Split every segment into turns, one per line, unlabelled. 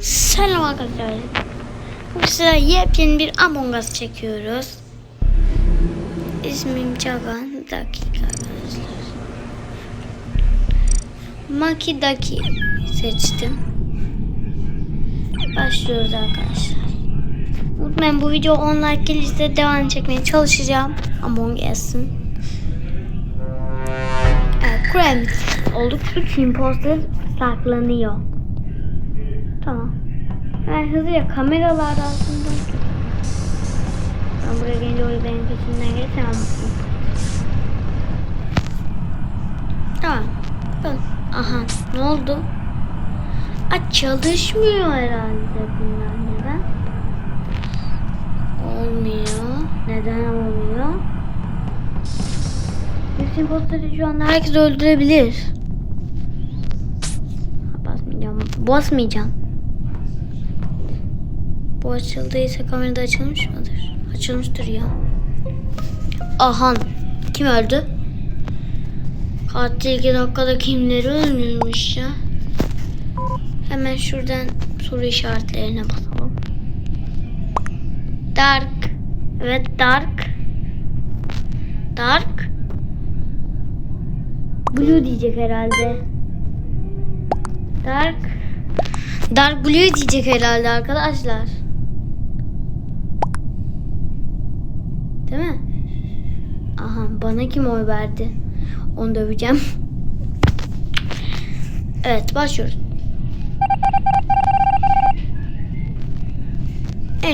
Selam arkadaşlar. Bu sefer yepyeni bir Among Us çekiyoruz. İsmim Cagan. Bir dakika arkadaşlar. Maki Daki seçtim. Başlıyoruz arkadaşlar. Unutmayın bu video 10 like gelirse devam çekmeye çalışacağım. Among Us'ın. Evet, Krem olduk. 3 imposter saklanıyor. Tamam. Ben hızlıca kameralarda aslında. Ben buraya gelince oraya benim peşimden geçemem. Tamam. Bakalım. Aha ne oldu? Aa, çalışmıyor herhalde bunlar neden? Olmuyor. Neden olmuyor? Yüksek imposteri şu anda herkes öldürebilir. Basmayacağım. Basmayacağım. Bu açıldıysa kamerada açılmış mıdır? Açılmıştır ya. Ahan. Kim öldü? Katil 2 dakikada kimleri öldürmüş ya? Hemen şuradan soru işaretlerine basalım. Dark. Evet dark. Dark. Blue diyecek herhalde. Dark. Dark Blue diyecek herhalde arkadaşlar. Değil mi? Aha bana kim oy verdi? Onu döveceğim. Evet başlıyoruz.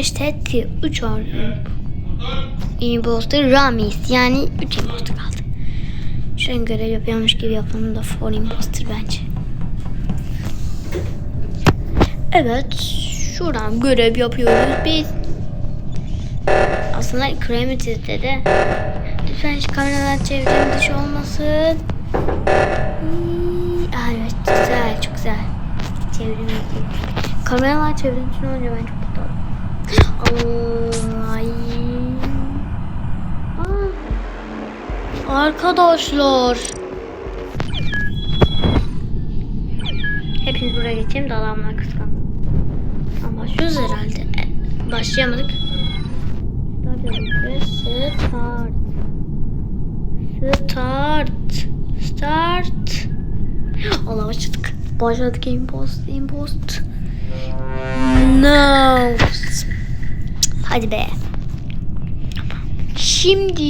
İşte 3 ordu. Imposter Ramis yani 3 imposter kaldı. Şu an görev yapıyormuş gibi yapalım da 4 imposter bence. Evet şuradan görev yapıyoruz biz. Aslında Creamity'de de lütfen şu kameralar çevrem dışı olmasın. Hmm, evet güzel çok güzel. Çevrim. Kameralar çevrim için olunca ben çok mutlu. Arkadaşlar. Hepiniz buraya geçeyim de adamlar kıskandım. Tamam başlıyoruz herhalde. E, başlayamadık. Start. Start. Start. Allah başladık. Başladık impost. Impost. No. Hadi be. Şimdi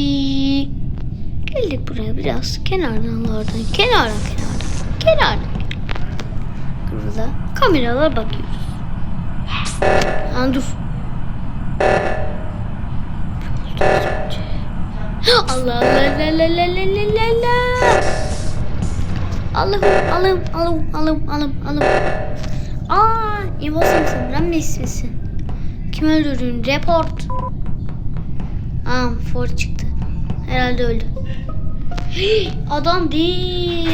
geldik buraya biraz kenardan kenardan kenardan kenardan kenardan. Burada kameralara bakıyoruz. Ha, dur. Allah la la la la la la la. Allah'ım Allah'ım Allah'ım Allah'ım Allah'ım Allah'ım. Aa, imposter mısın? Ramnes misin? Kim öldürdün? Report. Aa, Ford çıktı. Herhalde öldü. Adam değil.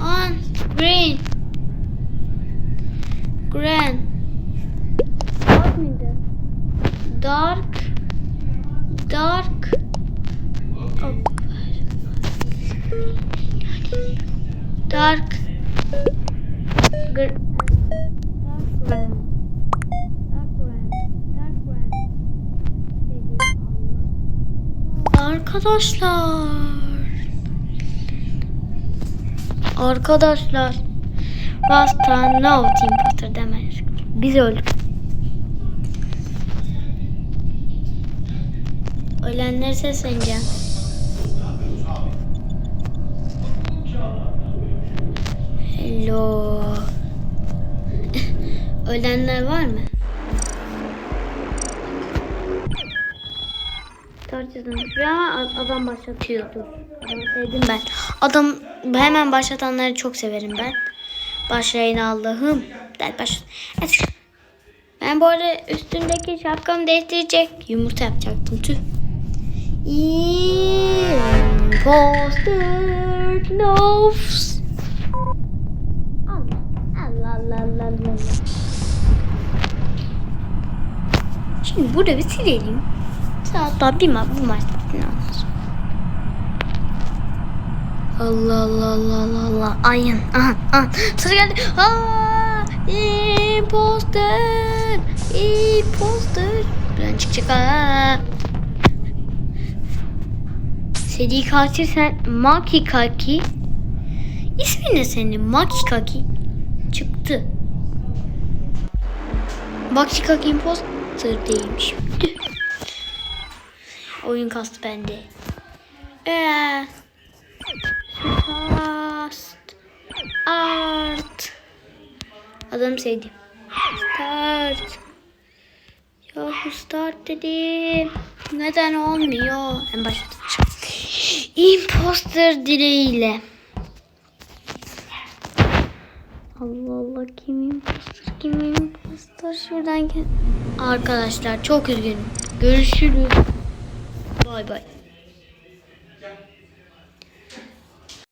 Aa, Green. Green. Dark. Gr. Arkadaşlar. Arkadaşlar. Basta no team poster demeyiz. Biz öldük. Ölenleri sesleneceğim. Hello. Ölenler var mı? Tartışdım. Ama adam başlatıyordur. Adamı sevdim ben. Adam hemen başlatanları çok severim ben. Başlayın Allah'ım. Der baş. Ben bu arada üstündeki şapkamı değiştirecek. Yumurta yapacaktım tüh. Imposter knows. Şimdi burada bir silelim. Hatta bir ma bu maç bitsin. Allah Allah Allah Allah Allah. Ayın. Aha, aha. Sıra geldi. Aa, imposter. Imposter. Ben çıkacak. Aa. Seri katil sen. Maki Kaki. İsmin ne senin? Maki Kaki. Çıktı. Maki Kaki imposter değilmiş. Tüh. Oyun kastı bende. Eee. Fast. Art. Adamı sevdim. Start. Yahu start dedim. Neden olmuyor? En başladım. Imposter dileğiyle. Allah Allah kim imposter kim imposter şuradan gel. Arkadaşlar çok üzgünüm. Görüşürüz. Bay bay.